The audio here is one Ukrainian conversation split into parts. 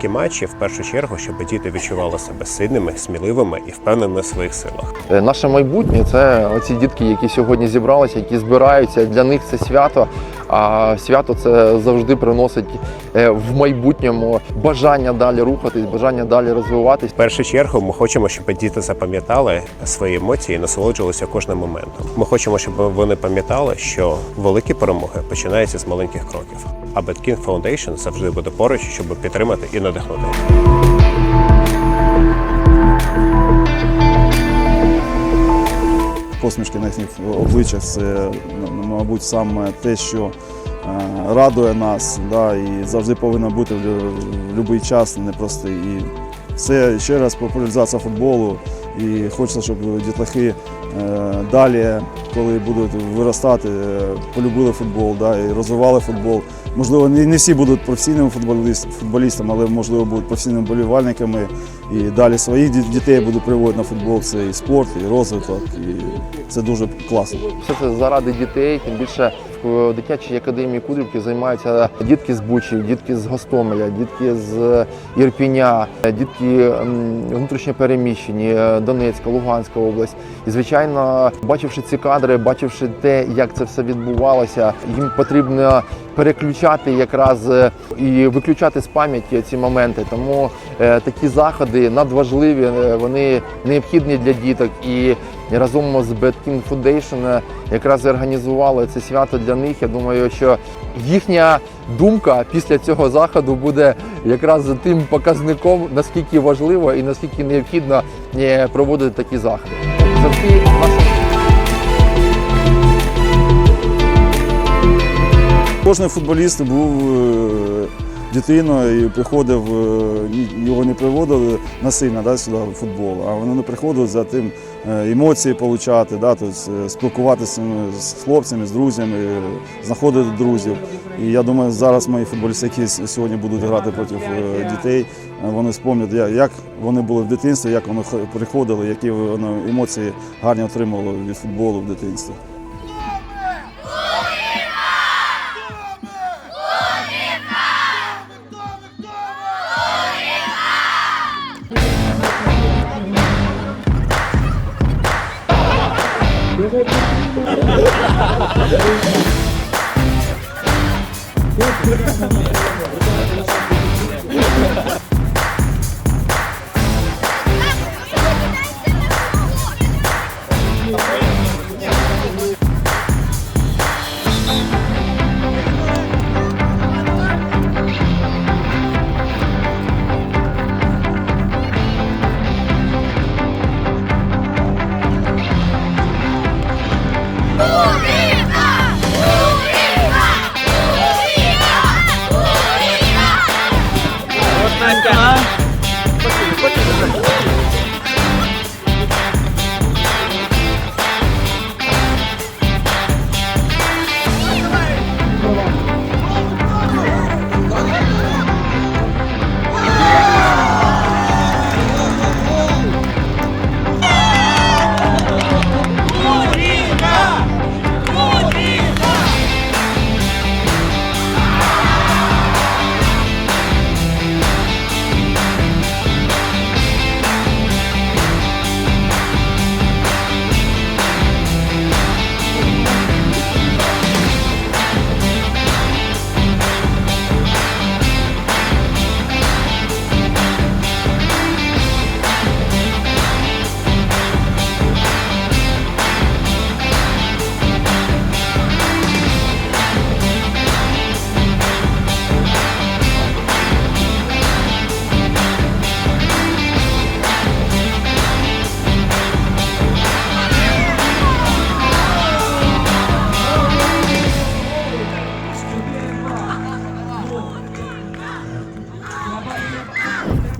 Такі матчі в першу чергу, щоб діти відчували себе сильними, сміливими і впевненими в своїх силах. Е, Наше майбутнє це оці дітки, які сьогодні зібралися, які збираються. Для них це свято. А свято це завжди приносить е, в майбутньому бажання далі рухатись, бажання далі розвиватись. В першу чергу ми хочемо, щоб діти запам'ятали свої емоції і насолоджувалися кожним моментом. Ми хочемо, щоб вони пам'ятали, що великі перемоги починаються з маленьких кроків. А King Foundation завжди буде поруч, щоб підтримати і надихнути. Посмішки на їхніх обличчях це, мабуть, саме те, що е, радує нас, да, і завжди повинно бути в будь-який час непростий. І це ще раз популяризація футболу. І хочеться, щоб дітлахи е, далі, коли будуть виростати, е, полюбили футбол да, і розвивали футбол. Можливо, не, всі будуть професійними футболістами, але можливо будуть професійними болівальниками. І далі своїх дітей будуть приводити на футбол. Це і спорт, і розвиток. І це дуже класно. Все це заради дітей, тим більше в дитячій академії Кудрівки займаються дітки з Бучі, дітки з Гостомеля, дітки з Ірпіня, дітки м, внутрішньо переміщені, е, Донецька, Луганська область. І звичайно, бачивши ці кадри, бачивши те, як це все відбувалося, їм потрібно переключати якраз е, і виключати з пам'яті ці моменти. Тому е, такі заходи надважливі, е, вони необхідні для діток і разом з Bad King Foundation якраз організували це свято для них. Я думаю, що їхня думка після цього заходу буде якраз тим показником, наскільки важливо і наскільки необхідно проводити такі заходи. Завжди наша Кожен футболіст був е, дитиною і приходив, е, його не приводили насильно да, сюди в футбол, а вони не приходили за тим е, емоції отримати, да, тобто, спілкуватися з хлопцями, з друзями, знаходити друзів. І я думаю, зараз мої футболісти, які сьогодні будуть грати проти дітей, вони спомнять, як вони були в дитинстві, як вони приходили, які вони емоції гарні отримували від футболу в дитинстві.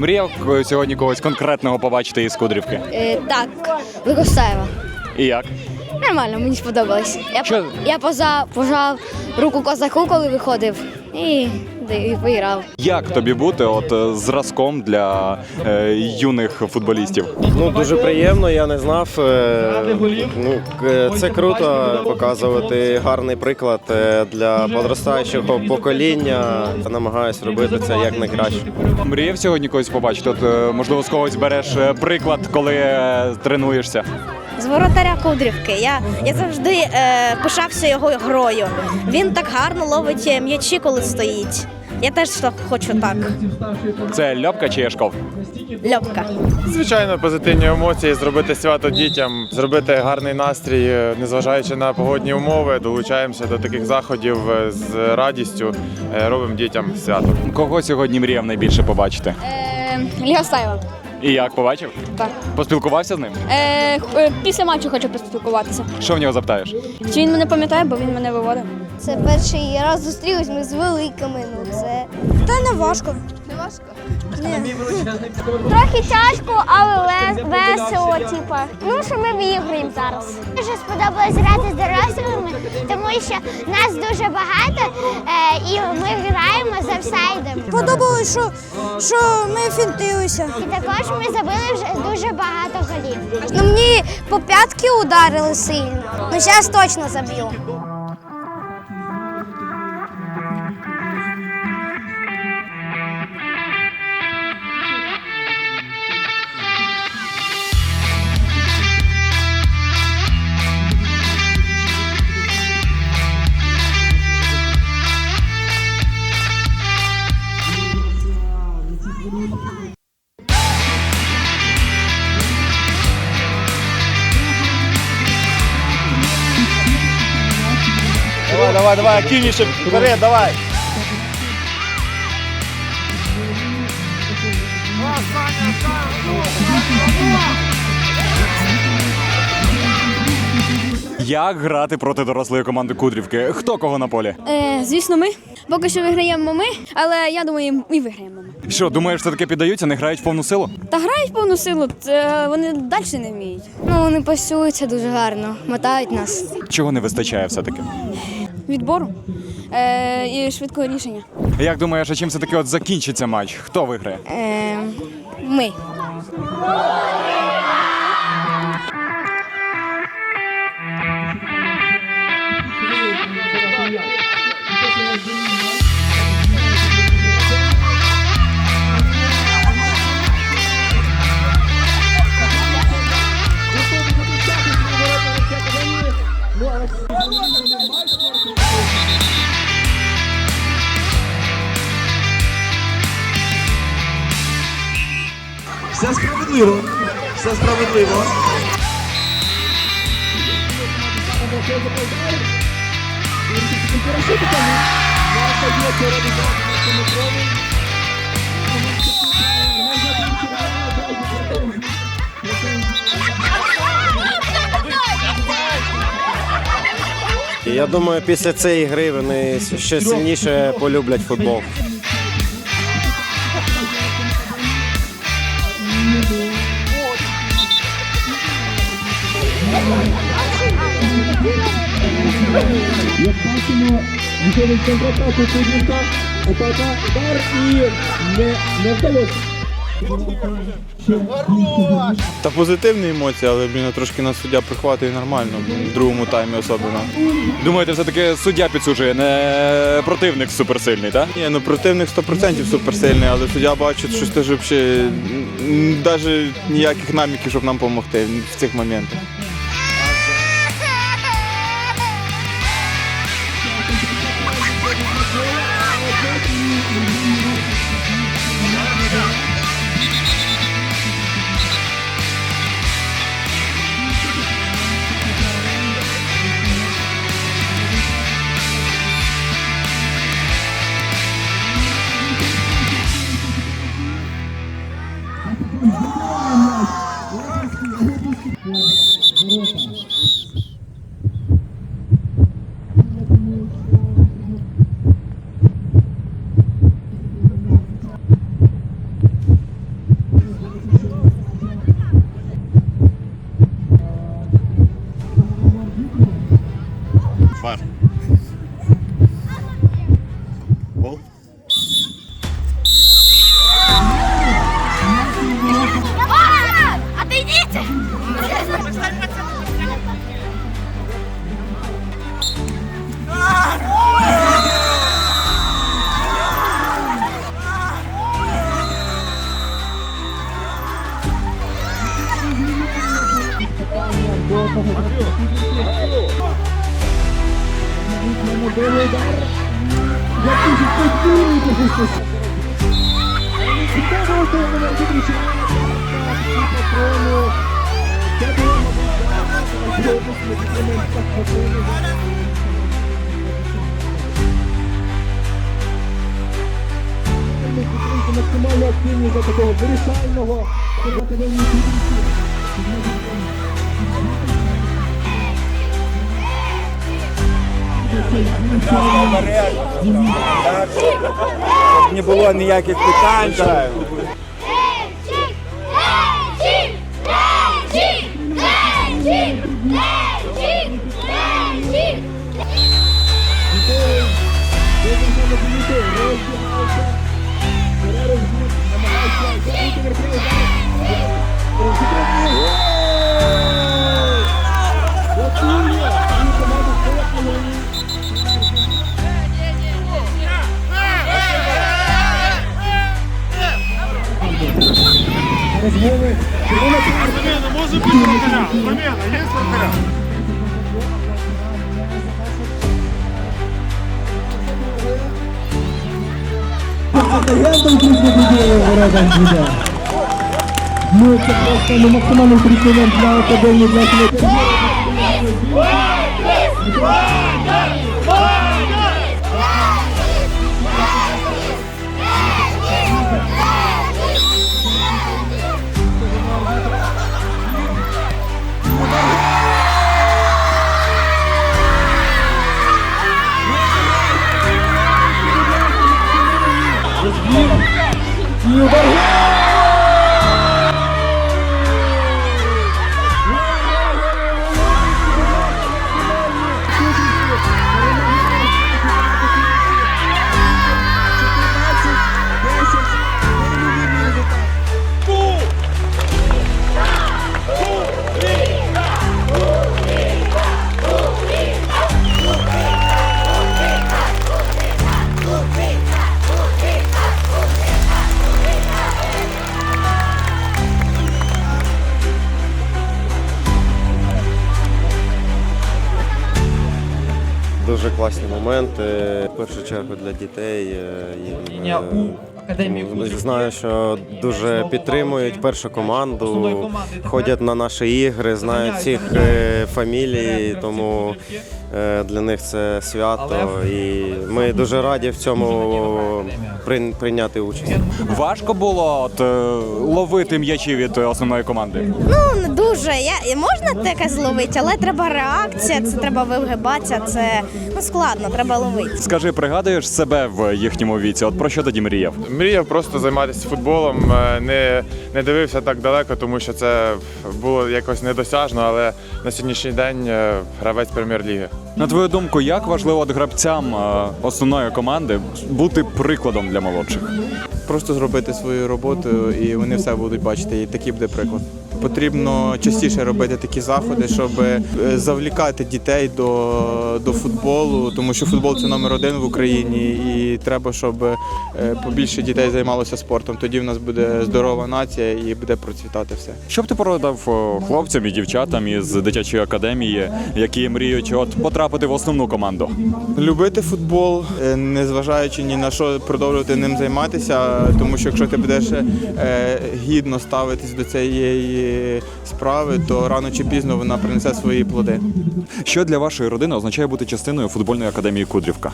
Мріяв сьогодні когось конкретного побачити із Кудрівки. Е, так, Виростаєва. І як? нормально, мені сподобалось. Я, Що? я поза, пожав руку козаку, коли виходив, і, і виграв. Як тобі бути от е, зразком для е, юних футболістів? Ну дуже приємно, я не знав. е, Ну це круто показувати гарний приклад е, для подростаючого покоління. Намагаюсь робити це як найкраще. Мріяв сьогодні когось побачити? От, е, можливо, з когось береш е, приклад, коли е, тренуєшся. З воротаря Кудрівки. Я, я завжди е, пишався його грою. Він так гарно ловить е, м'ячі, коли стоїть. Я теж так хочу так. Це Льопка чи Яшков? Льопка. Звичайно, позитивні емоції, зробити свято дітям, зробити гарний настрій, е, незважаючи на погодні умови. Долучаємося до таких заходів е, з радістю, е, робимо дітям свято. Кого сьогодні мріяв найбільше побачити? Е, Ліга Стайла. І як побачив? Так. Поспілкувався з ним? Е, після матчу хочу поспілкуватися. Що в нього запитаєш? Чи він мене пам'ятає, бо він мене виводив? Це перший раз зустрілись ми з великими. Ну це Та не важко. не важко. Трохи тяжко, але весело, типа. Ну, що ми виграємо зараз. Дуже сподобалось грати з дорослими, тому що нас дуже багато е, і ми граємо за всайдом. Подобалось, що, що ми фінтилися. І також ми забили вже дуже багато голів. Ну мені по п'ятки ударили сильно. Ну зараз точно заб'ю. Давай, давай, активніше, вперед, давай. Як грати проти дорослої команди Кудрівки? Хто кого на полі? Е, звісно, ми. Поки що виграємо ми, але я думаю, і виграємо ми. Що, думаєш, все таки піддаються, не грають в повну силу? Та грають повну силу, це вони далі не вміють. Ну, вони пасуються дуже гарно, мотають нас. Чого не вистачає все-таки? Відбору е, і швидкого рішення. Як думаєш, а чим все-таки от закінчиться матч? Хто виграє? Е, ми. Все справедливо, все справедливо. Я думаю, після цієї гри вони ще сильніше полюблять футбол. Як бачимо, виходить контратаку Кузьмінка, атака, удар і не, не вдалося. Та позитивні емоції, але блін, трошки нас суддя прихватує нормально, в другому таймі особливо. Думаєте, все-таки суддя підсуджує, не противник суперсильний, так? Ні, ну противник 100% суперсильний, але суддя бачить, що теж взагалі навіть ніяких наміків, щоб нам допомогти в цих моментах. Ми підтримуємо максимально активні за такого вирішального академії Не було ніяких питань. Левчик! Воротах буде. Ну, це просто ну, максимальний приколом для академії, для селекції. І удар. Дуже класні моменти. В першу чергу для дітей. е, їм, е, Знаю, що дуже підтримують першу команду, ходять на наші ігри, знають всіх фамілії, фамілій, тому е, для них це свято. І ми дуже раді в цьому прийняти участь. Важко було от, е, ловити м'ячі від е, основної команди. Ну, не дуже. Я, можна таке зловити, але треба реакція, це треба вигибатися, це ну, складно, треба ловити. Скажи, пригадуєш себе в їхньому віці? От про що тоді мріяв? Мріяв просто займатися футболом, е, не, не дивився так далеко, тому що це було якось недосяжно, але на сьогоднішній день е, гравець прем'єр-ліги. На твою думку, як важливо от гравцям е, основної команди бути прикладом для молодших? Просто зробити свою роботу і вони все будуть бачити. І такий буде приклад. Потрібно частіше робити такі заходи, щоб е, завлікати дітей до, до футболу, тому що футбол це номер один в Україні, і треба, щоб е, побільше дітей займалося спортом. Тоді в нас буде здорова нація і буде процвітати все. Що б ти порадив е, хлопцям і дівчатам із дитячої академії, які мріють от потрапити в основну команду? Любити футбол, незважаючи ні на що продовжувати ним займатися, тому що якщо ти будеш гідно ставитись до цієї справи, то рано чи пізно вона принесе свої плоди. Що для вашої родини означає бути частиною футбольної академії Кудрівка?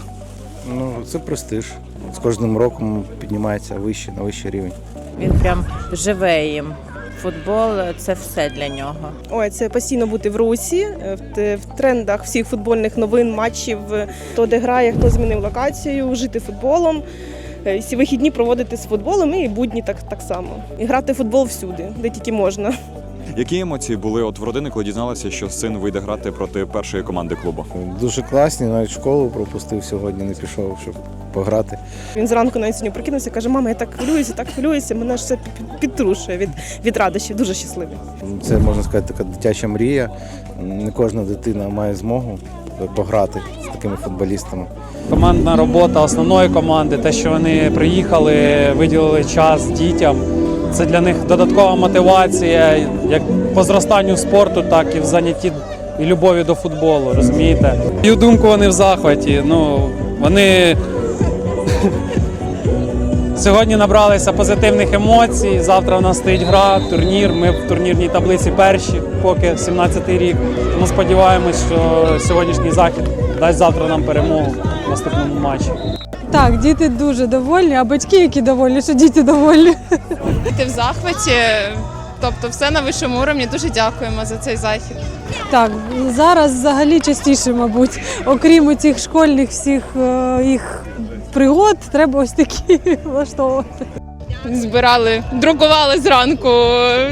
Ну, це престиж. З кожним роком піднімається вище на вищий рівень. Він прям живе їм. Футбол це все для нього. Ой, це постійно бути в русі, е, в, в трендах всіх футбольних новин, матчів, е, хто де грає, хто змінив локацію, жити футболом. Е, Всі вихідні проводити з футболом і будні так, так само. І грати в футбол всюди, де тільки можна. Які емоції були от в родини, коли дізналися, що син вийде грати проти першої команди клубу? Дуже класні, навіть школу пропустив сьогодні, не пішов, щоб пограти. Він зранку навіть сьогодні прокинувся, каже: мама, я так хвилююся, так хвилююся. Мене ж все підтрушує від, від радощів. Дуже щасливий. Це можна сказати така дитяча мрія. Не кожна дитина має змогу пограти з такими футболістами. Командна робота основної команди, те, що вони приїхали, виділили час дітям. Це для них додаткова мотивація, як по зростанню спорту, так і в занятті і любові до футболу. Розумієте? Мою думку, вони в захваті. Ну вони Сьогодні набралися позитивних емоцій. Завтра в нас стоїть гра, турнір. Ми в турнірній таблиці перші, поки 17-й рік. Тому сподіваємось, що сьогоднішній захід дасть завтра нам перемогу в наступному матчі. Так, діти дуже довольні, а батьки які довольні, що діти довольні. Ти в захваті, тобто все на вищому уровні. Дуже дякуємо за цей захід. Так, зараз взагалі частіше, мабуть, окрім цих школьних всіх е, їх пригод, треба ось такі влаштовувати. Збирали, друкували зранку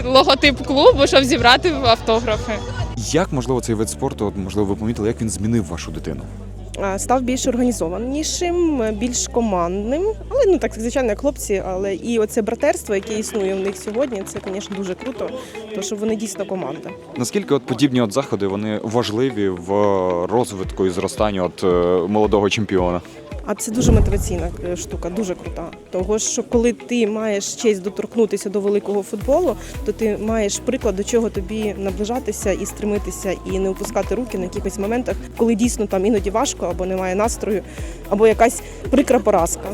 логотип клубу, щоб зібрати автографи. Як можливо цей вид спорту, можливо, ви помітили, як він змінив вашу дитину? Е, Став більш організованішим, е, більш командним, але ну так звичайно, як хлопці, але і оце братерство, яке існує в них сьогодні, це, звісно, дуже круто, тому що вони дійсно команда. Наскільки от подібні от заходи вони важливі в розвитку і зростанні от е, молодого чемпіона? А це дуже мотиваційна е, штука, дуже крута. Того що коли ти маєш честь доторкнутися до великого футболу, то ти маєш приклад, до чого тобі наближатися і стримитися, і не опускати руки на якихось моментах, коли дійсно там іноді важко або немає настрою, або якась прикра поразка.